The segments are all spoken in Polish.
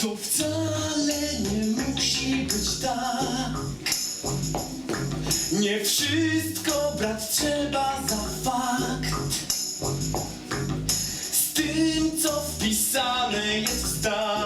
To wcale nie musi być tak. Nie wszystko brać trzeba za fakt. Z tym, co wpisane jest w Stary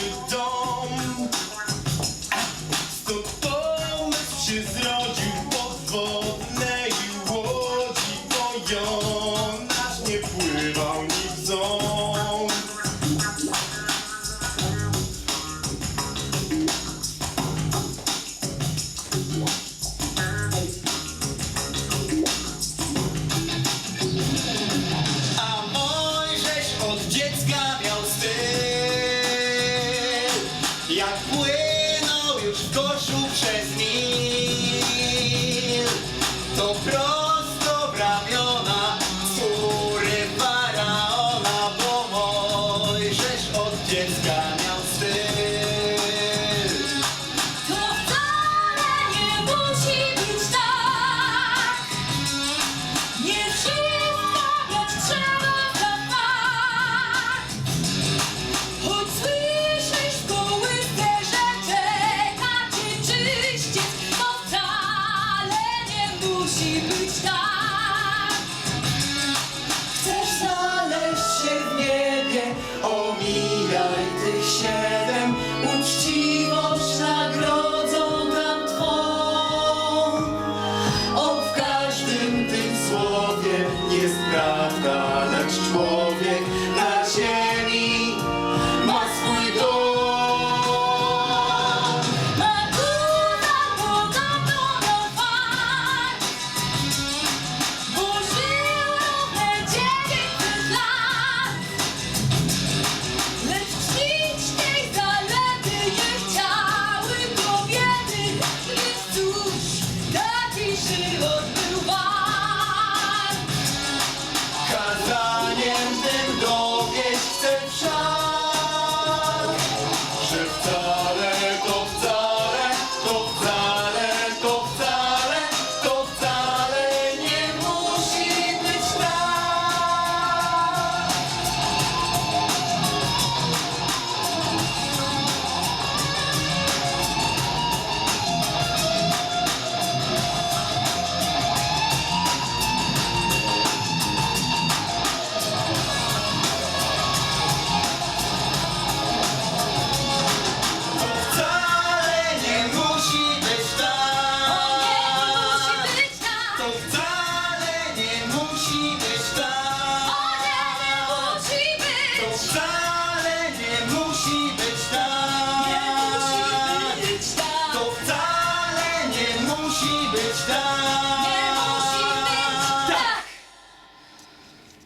się zrodził podwodnej łodzi Bo Jonasz nie pływał ni w ząb. A Mojżesz od dziecka miał styl. Jak To prosto musi być tak. Chcesz znaleźć się w niebie, omijaj tych siedem, uczciwość nagrodzą tam twą. O, w każdym tym słowie jest prawda, lecz człowiek musi